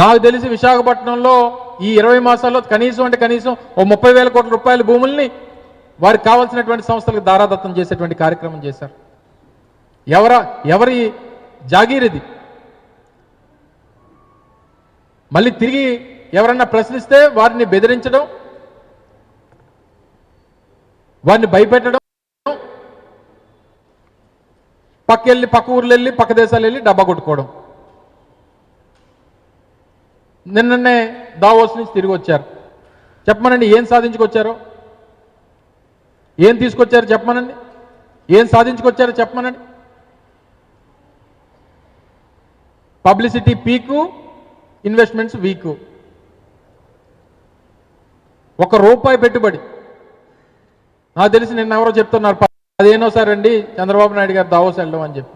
నాకు తెలిసి విశాఖపట్నంలో ఈ ఇరవై మాసాల్లో కనీసం అంటే కనీసం ఓ ముప్పై వేల కోట్ల రూపాయల భూముల్ని వారికి కావాల్సినటువంటి సంస్థలకు దారాదత్తం చేసేటువంటి కార్యక్రమం చేశారు. ఎవర ఎవరి జాగీర్ మళ్ళీ తిరిగి ఎవరన్నా ప్రశ్నిస్తే వారిని బెదిరించడం వారిని భయపెట్టడం పక్క వెళ్ళి పక్క ఊర్లు వెళ్ళి పక్క దేశాలు వెళ్ళి డబ్బా కొట్టుకోవడం. నిన్ననే దావోస్ నుంచి తిరిగి వచ్చారు. చెప్పమనండి ఏం సాధించుకొచ్చారో? ఏం తీసుకొచ్చారు చెప్పమనండి? ఏం సాధించుకొచ్చారో చెప్పమనండి? Publicity peak investments weak. ఒక రూపాయి పెట్టుబడి. నాకు తెలిసి నిన్న ఎవరో చెప్తున్నారు పదిహేనోసారి అండి చంద్రబాబు నాయుడు గారు దావోస్ వెళ్ళడం అని చెప్పి.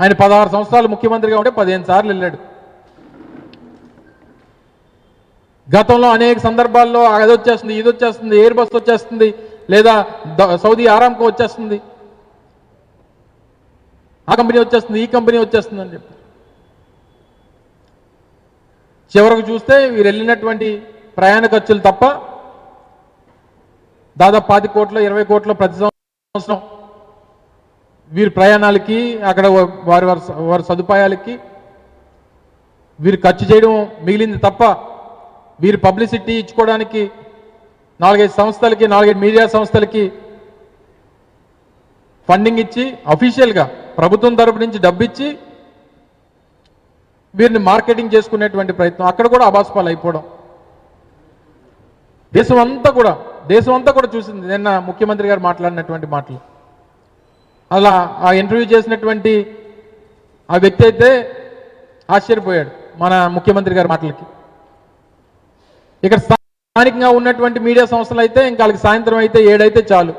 ఆయన పదహారు సంవత్సరాలు ముఖ్యమంత్రిగా ఉంటే పదిహేను సార్లు వెళ్ళాడు. గతంలో అనేక సందర్భాల్లో అది వచ్చేస్తుంది ఇది వచ్చేస్తుంది ఎయిర్ బస్ వచ్చేస్తుంది లేదా సౌదీ ఆరాంకో వచ్చేస్తుంది. ఆ కంపెనీ వచ్చేస్తుంది ఈ కంపెనీ వచ్చేస్తుంది అని చెప్పి. చివరకు చూస్తే వీరు వెళ్ళినటువంటి ప్రయాణ ఖర్చులు తప్ప దాదాపు పాతి కోట్ల ఇరవై కోట్ల ప్రతి సంవత్సరం వీరి ప్రయాణాలకి అక్కడ వారి వారి వారి సదుపాయాలకి వీరు ఖర్చు చేయడం మిగిలింది తప్ప వీరు పబ్లిసిటీ ఇచ్చుకోవడానికి నాలుగైదు సంస్థలకి నాలుగైదు మీడియా సంస్థలకి ఫండింగ్ ఇచ్చి అఫీషియల్గా ప్రభుత్వం తరపు నుంచి డబ్బు ఇచ్చి వీరిని మార్కెటింగ్ చేసుకునేటువంటి ప్రయత్నం. అక్కడ కూడా అబాస్పాలు అయిపోవడం. దేశం అంతా కూడా దేశం అంతా కూడా చూసింది. నిన్న ముఖ్యమంత్రి గారు మాట్లాడినటువంటి మాటలు. అలా ఆ ఇంటర్వ్యూ చేసినటువంటి ఆ వ్యక్తి అయితే ఆశ్చర్యపోయాడు మన ముఖ్యమంత్రి గారి మాటలకి. ఇక్కడ స్థానికంగా ఉన్నటువంటి మీడియా సంస్థలు అయితే ఇంకా వాళ్ళకి సాయంత్రం అయితే ఏడైతే చాలు.